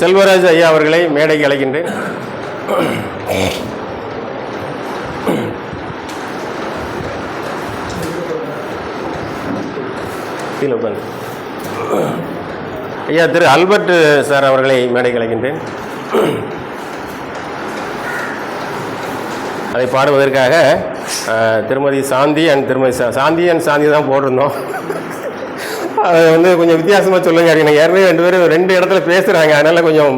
செல்வராஜ் ஐயா அவர்களை மேடைக்கு அழைக்கின்றேன். ஐயா திரு அல்பர்ட் சார் அவர்களை மேடைக்கு அழைக்கின்றேன். அதை பாடுவதற்காக திருமதி சாந்தி அண்ட் திருமதி சாந்தி அண்ட் சாந்தி தான் போட்டிருந்தோம். அது வந்து கொஞ்சம் வித்தியாசமாக சொல்லுங்க எனக்கு ஏற்கனவே ரெண்டு பேரும் ரெண்டு இடத்துல பேசுகிறாங்க அதனால் கொஞ்சம்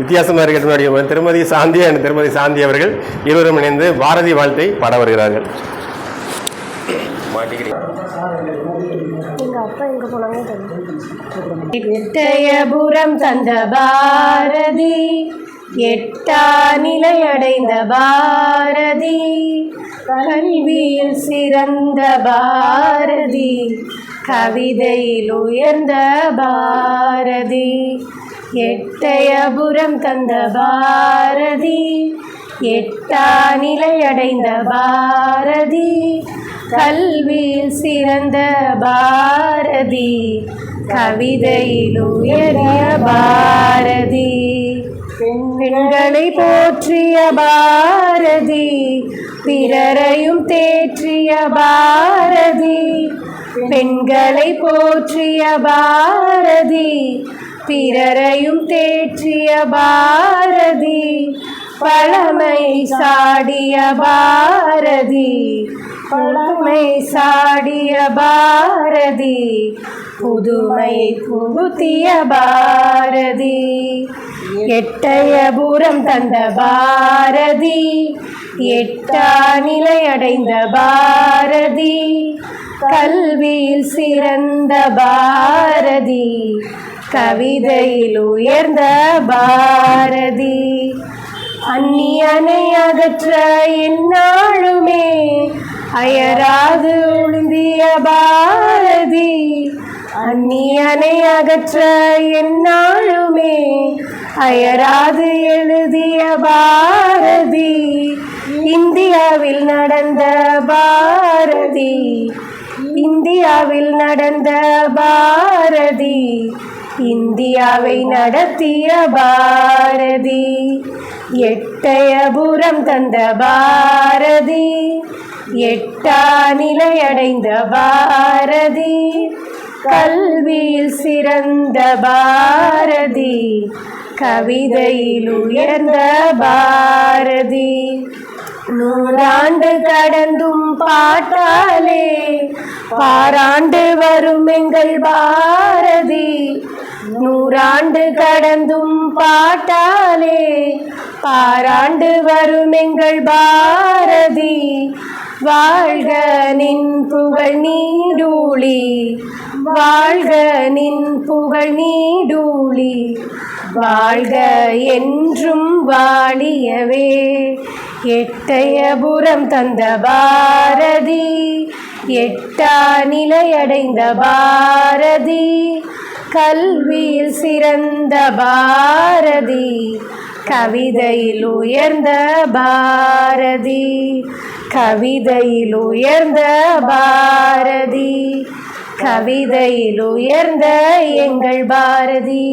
வித்தியாசமாக இருக்கட்டும் திருமதி சாந்தி அண்ட் திருமதி சாந்தி அவர்கள் இருவரும் இணைந்து பாரதி வாழ்த்தை பாட வருகிறார்கள். எட்டயபுரம் தந்த பாரதி. எட்டா நிலையடைந்த பாரதி கல்வியில் சிறந்த பாரதி கவிதையில் உயர்ந்த பாரதி எட்டயபுரம் தந்த பாரதி எட்டா நிலையடைந்த பாரதி கல்வியில் சிறந்த பாரதி கவிதையில் உயரிய பாரதி. பெண்களை போற்றிய பாரதி பிறரையும் தேற்றிய பாரதி பெண்களை போற்றிய பாரதி பிறரையும் தேற்றிய பாரதி. பழமை சாடிய பாரதி. பழமை சாடிய பாரதி. புதுமை புகுத்திய பாரதி. எட்டயபுரம் தந்த பாரதி. எட்டா நிலையடைந்த பாரதி. கல்வியில் சிறந்த பாரதி. கவிதையில் உயர்ந்த பாரதி. அந்நியனை அகற்ற எந்நாளுமே அயராது உழுந்திய பாரதி அந்நியனை அகற்ற என்னாளுமே அயராது எழுதிய பாரதி இந்தியாவில் நடந்த பாரதி இந்தியாவில் நடந்த பாரதி. இந்தியாவை நடத்திய பாரதி எட்டயபுரம் தந்த பாரதி எட்டா நிலையடைந்த பாரதி கல்வியில் சிறந்த பாரதி. கவிதையில் உயர்ந்த பாரதி. நூறாண்டு கடந்தும் பாட்டாலே பாராண்டு வரும் எங்கள் பாரதி. நூறாண்டு கடந்தும் பாட்டாலே பாராண்டு வரும் எங்கள் பாரதி. வாழ்க நின் புகழ் நீடூழி. வாழ்க நின் புகழ் நீடூழி. வாழ்க என்றும் வாழியவே. எட்டயபுரம் தந்த பாரதி எட்டா நிலையடைந்த பாரதி கல்வியில் சிறந்த பாரதி கவிதையில் உயர்ந்த பாரதி கவிதையில் உயர்ந்த பாரதி கவிதையில் உயர்ந்த எங்கள் பாரதி.